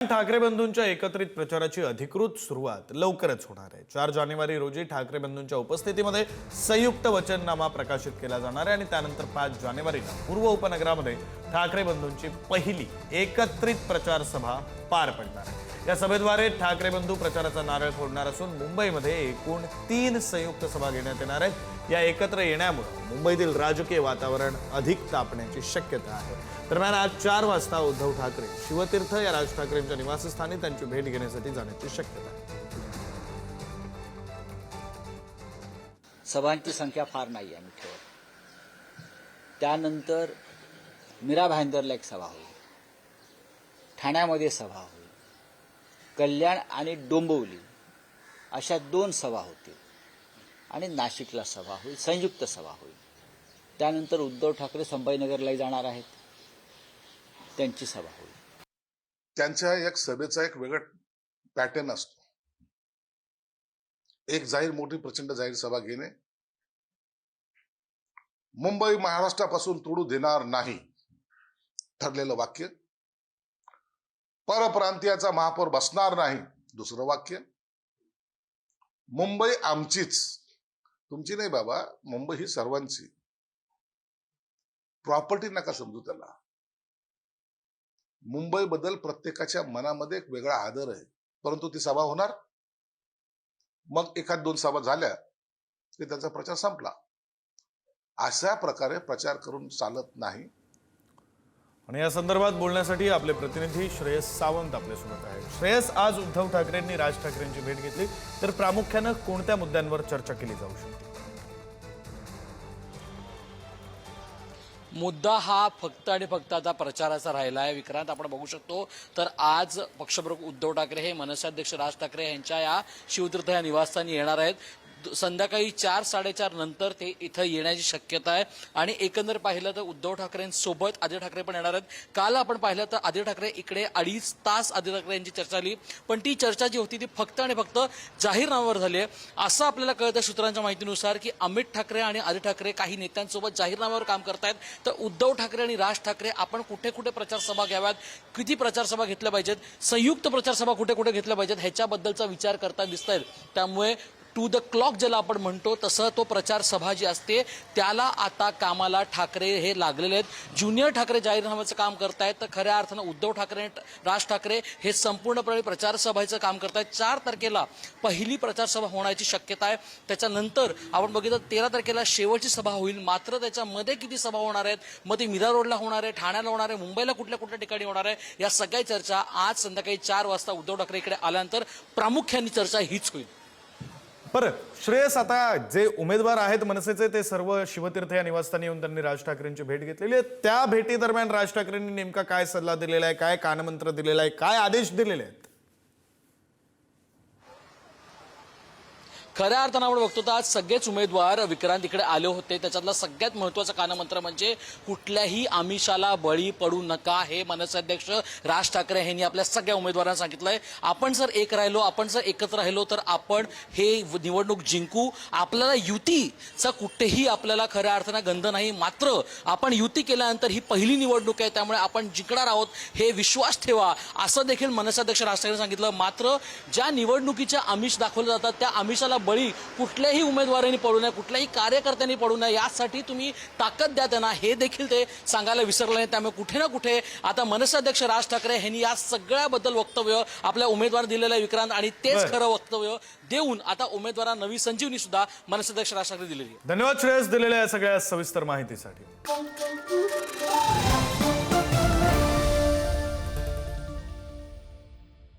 ठाकरे बंधूंच्या एकत्रित प्रचाराची अधिकृत सुरुवात लवकरच होणार आहे. चार जानेवारी रोजी ठाकरे बंधूंच्या उपस्थितीमध्ये संयुक्त वचननामा प्रकाशित केला जाणार आहे आणि त्यानंतर पाच जानेवारीला पूर्व उपनगरामध्ये ठाकरे बंधूंची पहिली एकत्रित प्रचार सभा पार पडणार. या सभेद्वारे ठाकरे बंधू प्रचाराचा नारळ फोडणार असून मुंबईमध्ये एकूण तीन संयुक्त सभा घेण्यात येणार आहेत. या एकत्र येण्यामुळे मुंबईतील राजकीय वातावरण अधिक तापण्याची शक्यता आहे. दरम्यान आज चार वाजता उद्धव ठाकरे शिवतीर्थ या राज ठाकरेंच्या निवासस्थानी त्यांची भेट घेण्यासाठी जाण्याची शक्यता आहे. सभांची संख्या फार नाही आहे ठेवत त्यानंतर मीरा भाईंदरला एक सभा होईल. ठाण्यामध्ये सभा होईल. कल्याण आणि डोंबिवली अशा दोन सभा होतील. आणि नाशिकला सभा होईल संयुक्त सभा होईल. त्यानंतर उद्धव ठाकरे संभाजीनगरलाही जाणार आहेत. त्यांची सभा होईल. त्यांच्या एक सभेचा एक वेगळा पॅटर्न असतो. एक जाहीर मोठी प्रचंड जाहीर सभा घेणे. मुंबई महाराष्ट्रापासून तोडू देणार नाही ठरलेलं वाक्य. परप्रांतीयाचा महापौर बसणार नाही. दुसरं वाक्य मुंबई आमचीच. तुमची नाही बाबा मुंबई ही सर्वांची. प्रॉपर्टी नका समजू त्याला. मुंबई बद्दल प्रत्येकाच्या मनामध्ये एक वेगळा आदर आहे. परंतु ती सभा होणार. मग एखाद दोन सभा झाल्या की त्यांचा प्रचार संपला. अशा प्रकारे प्रचार करून चालत नाही. आणि या संदर्भात बोलण्यासाठी आपले प्रतिनिधी श्रेयस सावंत आपल्यासोबत आहेत. श्रेयस आज उद्धव ठाकरेंनी राज ठाकरेंची भेट घेतली. तर प्रामुख्यानं कोणत्या मुद्द्यांवर चर्चा केली जाऊ शकते? मुद्दा हा फक्त आणि फक्त आता प्रचाराचा राहिला आहे विक्रांत आपण बघू शकतो. तर आज पक्षप्रमुख उद्धव ठाकरे हे मनसाध्यक्ष राज ठाकरे यांच्या या शिवतीर्थ या निवासस्थानी येणार आहेत. संध्याकाळी चार साडेचार नंतर ते इथं येण्याची शक्यता आहे. आणि एकंदर पाहिलं तर उद्धव ठाकरेंसोबत आदित्य ठाकरे पण येणार आहेत. काल आपण पाहिलं तर आदित्य ठाकरे इकडे अडीच तास आदित्य ठाकरे यांची चर्चा झाली. पण ती चर्चा जी होती ती फक्त आणि फक्त जाहीरनाम्यावर झाली आहे. असं आपल्याला कळतं सूत्रांच्या माहितीनुसार की अमित ठाकरे आणि आदित्य ठाकरे काही नेत्यांसोबत जाहीरनाम्यावर काम करतायत. तर उद्धव ठाकरे आणि राज ठाकरे आपण कुठे कुठे प्रचार सभा घ्याव्यात? किती प्रचार सभा घेतल्या पाहिजेत? संयुक्त प्रचार सभा कुठे कुठे घेतल्या पाहिजेत? ह्याच्याबद्दलचा विचार करता दिसत आहेत त्यामुळे टू द क्लॉक ज्याला आपण म्हणतो तसं तो प्रचार सभा जी असते त्याला आता कामाला ठाकरे हे लागलेले आहेत. ज्युनियर ठाकरे जाहीरनाम्याचं काम करतायत तर खऱ्या अर्थानं उद्धव ठाकरे राज ठाकरे हे संपूर्णपणे प्रचारसभाचं काम काम करतायत. चार तारखेला पहिली प्रचार सभा होण्याची शक्यता आहे. त्याच्यानंतर आपण बघितलं तेरा तारखेला शेवटची सभा होईल. मात्र त्याच्यामध्ये किती सभा होणार आहेत? मग ती मीरा रोडला होणार आहे ठाण्याला होणार आहे मुंबईला कुठल्या कुठल्या ठिकाणी होणार आहे? या सगळ्या चर्चा आज संध्याकाळी चार वाजता उद्धव ठाकरे इकडे आल्यानंतर प्रामुख्याने चर्चा हीच होईल. बरं श्रेयस आता जे उमेदवार आहेत मनसेचे ते सर्व शिवतीर्थ या निवासस्थानी येऊन त्यांनी राज ठाकरेंची भेट घेतलेली आहे. त्या भेटी दरम्यान राज ठाकरेंनी नेमका काय सल्ला दिलेला आहे काय कानमंत्र दिलेला आहे काय आदेश दिलेले आहेत? खऱ्या अर्थानं आपण बघतो तर आज सगळेच उमेदवार विक्रांत इकडे आले होते. त्याच्यातला सगळ्यात महत्त्वाचा कानमंत्र म्हणजे कुठल्याही आमिषाला बळी पडू नका हे मनसे अध्यक्ष राज ठाकरे यांनी आपल्या सगळ्या उमेदवारांना सांगितलंय. आपण जर एक राहिलो आपण जर एकत्र राहिलो तर आपण हे निवडणूक जिंकू. आपल्याला युतीचा कुठेही आपल्याला खऱ्या अर्थानं गंध नाही. मात्र आपण युती केल्यानंतर ही पहिली निवडणूक आहे त्यामुळे आपण जिंकणार आहोत हे विश्वास ठेवा असं देखील मनसे अध्यक्ष राज ठाकरे सांगितलं. मात्र ज्या निवडणुकीच्या आमिष दाखवल्या जातात त्या आमिषाला बळी कुठल्याही उमेदवारांनी पडू नये कुठल्याही कार्यकर्त्यांनी पडू नये यासाठी तुम्ही ताकद द्या त्यांना. हे देखील ते सांगायला विसरले नाही. त्यामुळे कुठे ना कुठे आता मनसे अध्यक्ष राज ठाकरे यांनी या सगळ्याबद्दल वक्तव्य आपल्या उमेदवार दिलेलं आहे विक्रांत आणि तेच. खरं वक्तव्य देऊन आता उमेदवारांना नवी संजीवनी सुद्धा मनसे अध्यक्ष राज ठाकरे दिलेली आहे. धन्यवाद श्रेयस दिलेल्या या सगळ्या सविस्तर माहितीसाठी.